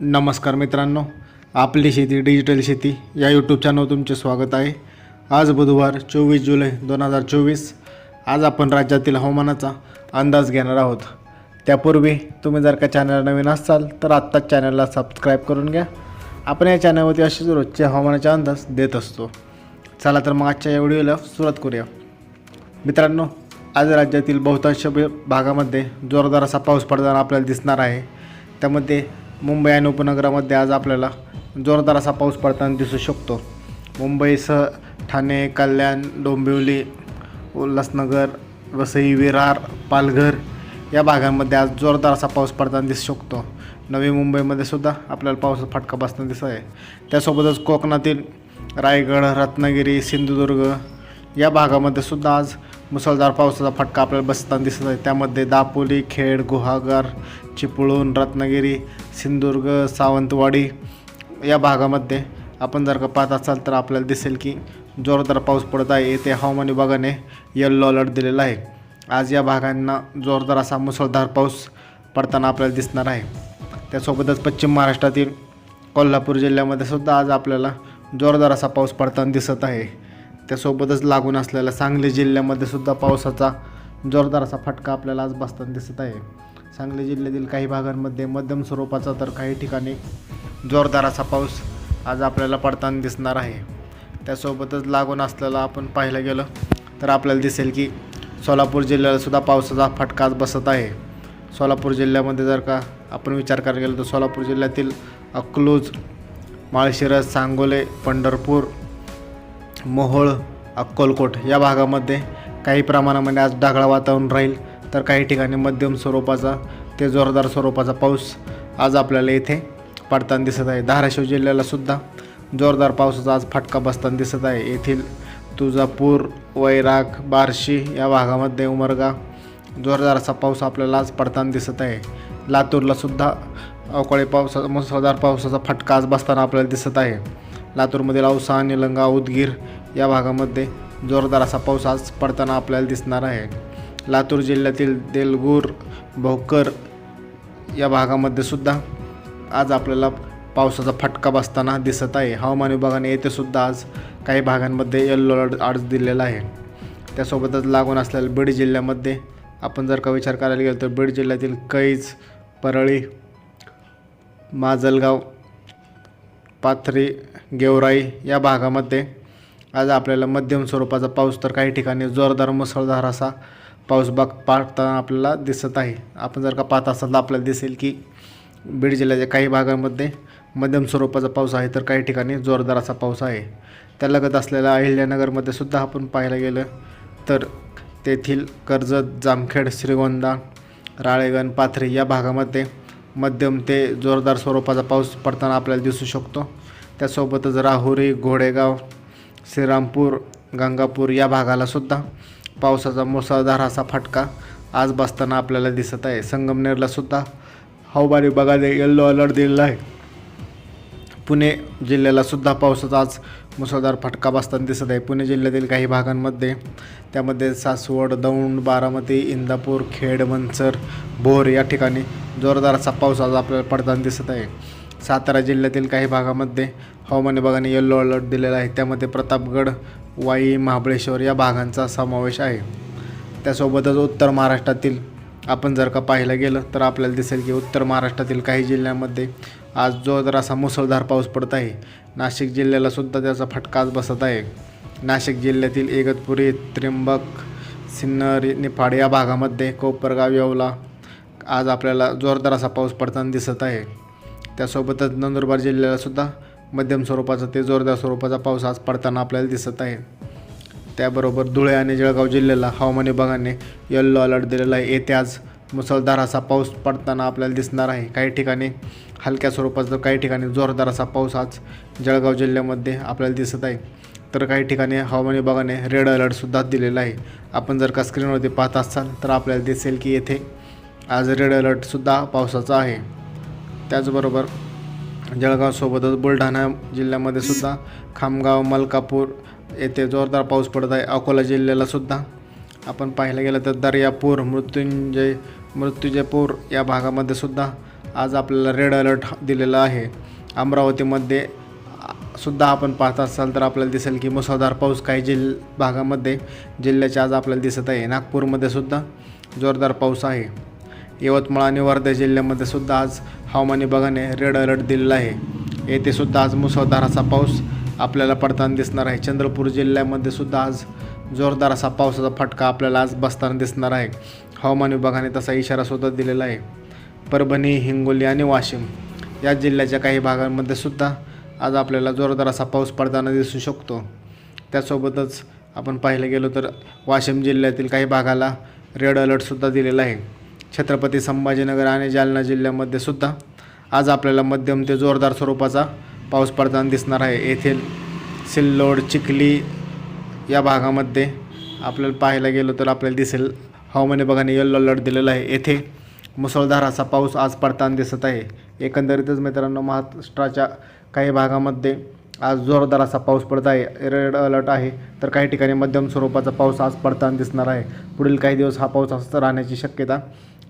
नमस्कार मित्रांनो आपली शेती डिजिटल शेती या यूट्यूब चॅनलवर तुमचे स्वागत आहे. आज बुधवार चोवीस जुलै दोन हजार चोवीस. आज आपण राज्यातील हवामानाचा अंदाज घेणार आहोत. त्यापूर्वी तुम्ही जर का चॅनल नवीन असाल तर आत्ताच चॅनलला सबस्क्राईब करून घ्या. आपण या चॅनलवरती असेच रोजचे हवामानाचे अंदाज देत असतो. चला तर मग आजच्या या व्हिडिओला सुरुवात करूया. मित्रांनो आज राज्यातील बहुतांश भागामध्ये जोरदार असा पाऊस पडताना आपल्याला दिसणार आहे. त्यामध्ये मुंबई आणि उपनगरामध्ये आज आपल्याला जोरदार असा पाऊस पडताना दिसू शकतो. मुंबईसह ठाणे कल्याण डोंबिवली उल्हासनगर वसई विरार पालघर या भागांमध्ये आज जोरदार असा पाऊस पडताना दिसू शकतो. नवी मुंबईमध्ये सुद्धा आपल्याला पावसाचा फटका बसताना दिसत आहे त्यासोबतच कोकणातील रायगड रत्नागिरी सिंधुदुर्ग या भागामध्ये सुद्धा आज मुसळधार पावसाचा फटका आपल्याला बसताना दिसत आहे. त्यामध्ये दापोली खेड गुहागर चिपळूण रत्नागिरी सिंधुदुर्ग सावंतवाडी या भागामध्ये आपण जर का पाहत असाल तर आपल्याला दिसेल की जोरदार पाऊस पडत आहे. येथे हवामान विभागाने येल्लो अलर्ट दिलेला आहे. आज या भागांना जोरदार असा मुसळधार पाऊस पडताना आपल्याला दिसणार आहे. त्यासोबतच पश्चिम महाराष्ट्रातील कोल्हापूर जिल्ह्यामध्ये सुद्धा आज आपल्याला जोरदार असा पाऊस पडताना दिसत आहे. त्यासोबतच लागून असलेल्या सांगली जिल्ह्यामध्ये सुद्धा पावसाचा जोरदार असा फटका आपल्याला आज बसताना दिसत आहे. सांगली जिल्ह्यातील काही भागांमध्ये मध्यम स्वरूपाचा तर काही ठिकाणी जोरदार असा पाऊस आज आपल्याला पडताना दिसणार आहे. त्यासोबतच लागून असलेला आपण पाहायला गेलं तर आपल्याला दिसेल की सोलापूर जिल्ह्यालासुद्धा पावसाचा फटका आज बसत आहे. सोलापूर जिल्ह्यामध्ये जर का आपण विचार करायला गेलो तर सोलापूर जिल्ह्यातील अकलूज माळशिरस सांगोले पंढरपूर मोहोळ अक्कलकोट या भागामध्ये काही प्रमाणामध्ये आज ढगाळ वातावरण राहील. तर काही ठिकाणी मध्यम स्वरूपाचा ते जोरदार स्वरूपाचा पाऊस आज आपल्याला येथे पडताना दिसत आहे. धाराशिव जिल्ह्याला सुद्धा जोरदार पावसाचा आज फटका बसताना दिसत आहे. येथील तुळजापूर वैराग बार्शी या भागामध्ये उमरगा जोरदार असा पाऊस आपल्याला आज पडताना दिसत आहे. लातूरला सुद्धा अवकाळी पावसा मुसळधार पावसाचा फटका आज बसताना आपल्याला दिसत आहे. लातूरमधील औसा निलंगा उदगीर या भागामध्ये जोरदार असा पाऊस आज पडताना आपल्याला दिसणार आहे. लातूर जिल्ह्यातील देलगूर भोकर या भागामध्ये सुद्धा आज आपल्याला पावसाचा फटका बसताना दिसत आहे. हवामान विभागाने येथेसुद्धा आज काही भागांमध्ये येल्लो अलर्ट आज दिलेला आहे. त्यासोबतच लागून असलेल्या बीड जिल्ह्यामध्ये आपण जर का विचार करायला गेलो तर बीड जिल्ह्यातील कैज परळी माजलगाव पाथरी गेवराई या भागामध्ये आज आपल्याला मध्यम स्वरूपाचा पाऊस तर काही ठिकाणी जोरदार मुसळधार असा पाऊस बाग पाडताना आपल्याला दिसत आहे. आपण जर का पाहत असाल तर आपल्याला दिसेल की बीड जिल्ह्याच्या काही भागांमध्ये मध्यम स्वरूपाचा पाऊस आहे तर काही ठिकाणी जोरदार असा पाऊस आहे. त्यालगत असलेल्या अहिल्यानगरमध्ये सुद्धा आपण पाहायला गेलं तर तेथील कर्जत जामखेड श्रीगोंदा राळेगण पाथरी या भागामध्ये मध्यम ते जोरदार स्वरूपाचा पाऊस पडताना आपल्याला दिसू शकतो. त्यासोबतच राहुरी घोडेगाव श्रीरामपूर गंगापूर या भागाला सुद्धा पावसाचा मुसळधार असा फटका आज बसताना आपल्याला दिसत आहे. संगमनेरला सुद्धा हवामान विभागाने येल्लो अलर्ट दिलेला आहे. पुणे जिल्ह्याला सुद्धा पावसाचा आज मुसळधार फटका बसताना दिसत आहे. पुणे जिल्ह्यातील काही भागांमध्ये त्यामध्ये सासवड दौंड बारामती इंदापूर खेड मंचर भोर या ठिकाणी जोरदार असा पाऊस आज आपल्याला पडताना दिसत आहे. सातारा जिल्ह्यातील काही भागामध्ये हवामान विभागाने येल्लो अलर्ट दिलेला आहे. त्यामध्ये प्रतापगड वाई महाबळेश्वर या भागांचा समावेश आहे. त्यासोबतच उत्तर महाराष्ट्रातील आपण जर का पाहायला गेलं तर आपल्याला दिसेल की उत्तर महाराष्ट्रातील काही जिल्ह्यांमध्ये आज जोरदार असा मुसळधार पाऊस पडत आहे. नाशिक जिल्ह्याला सुद्धा त्याचा फटका आज बसत आहे. नाशिक जिल्ह्यातील इगतपुरी त्र्यंबक सिन्नर निफाड या भागामध्ये कोपरगाव येवला आज आपल्याला जोरदार असा पाऊस पडताना दिसत आहे. त्यासोबतच नंदुरबार जिल्ह्याला सुद्धा मध्यम स्वरूपाचा ते जोरदार स्वरूपाचा पाऊस आज पडताना आपल्याला दिसत आहे. त्याबरोबर धुळे आणि जळगाव जिल्ह्याला हवामान विभागाने येल्लो अलर्ट दिलेला आहे. येथे आज मुसळधार असा पाऊस पडताना आपल्याला दिसणार आहे. काही ठिकाणी हलक्या स्वरूपाचा तर काही ठिकाणी जोरदार असा पाऊस आज जळगाव जिल्ह्यामध्ये आपल्याला दिसत आहे. तर काही ठिकाणी हवामान विभागाने रेड अलर्टसुद्धा दिलेला आहे. आपण जर का स्क्रीनवरती पाहत असाल तर आपल्याला दिसेल की येथे आज रेड अलर्टसुद्धा पावसाचा आहे. त्याचबरोबर जळगावसोबतच बुलढाणा जिल्ह्यामध्ये सुद्धा खामगाव मलकापूर येथे जोरदार पाऊस पडत आहे. अकोला जिल्ह्याला सुद्धा. आपण पाहायला गेलं तर दर्यापूर मृत्युंजय मृत्युंजयपूर या भागामध्ये सुद्धा आज आपल्याला रेड अलर्ट दिलेला आहे. अमरावतीमध्ये सुद्धा आपण पाहत असाल तर आपल्याला दिसेल की मुसळधार पाऊस काही जिल भागामध्ये जिल्ह्याचे आज आपल्याला दिसत आहे. नागपूरमध्ये सुद्धा जोरदार पाऊस आहे. यवतमाळ आणि वर्धा जिल्ह्यामध्ये सुद्धा आज हवामान विभागाने रेड अलर्ट दिलेला आहे. येथे सुद्धा आज मुसळधार असा पाऊस आपल्याला पडताना दिसणार आहे. चंद्रपूर जिल्ह्यामध्ये सुद्धा आज जोरदार असा पावसाचा फटका आपल्याला आज बसताना दिसणार आहे. हवामान विभागाने तसा इशारा सुद्धा दिलेला आहे. परभणी हिंगोली आणि वाशिम या जिल्ह्याच्या काही भागांमध्ये सुद्धा आज आपल्याला जोरदार असा पाऊस पडताना दिसू शकतो. त्यासोबतच आपण पाहायला गेलो तर वाशिम जिल्ह्यातील काही भागाला रेड अलर्टसुद्धा दिलेला आहे. छत्रपती संभाजीनगर आणि जालना जिल्ह्यामध्ये सुद्धा आज आपल्याला मध्यम ते जोरदार स्वरूपाचा पाऊस पडताना दिसणार आहे. येथील सिल्लोड चिखली या भागामध्ये आपल्याला पाहायला गेलो तर आपल्याला दिसेल हवामान विभागाने येल्लो अलर्ट दिलेला आहे. येथे मुसळधार असा पाऊस आज पडताना दिसत आहे. एकंदरीतच मित्रांनो महाराष्ट्राच्या काही भागामध्ये आज जोरदार असा पाऊस पडत आहे. रेड अलर्ट आहे. तर काही ठिकाणी मध्यम स्वरूपाचा पाऊस आज पडताना दिसणार आहे. पुढील काही दिवस हा पाऊस असं राहण्याची शक्यता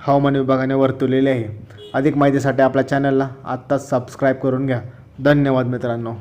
हवामान विभागाने वर्तवलेली आहे. अधिक माहितीसाठी आपल्या चॅनलला आत्ताच सबस्क्राईब करून घ्या. धन्यवाद मित्रांनो.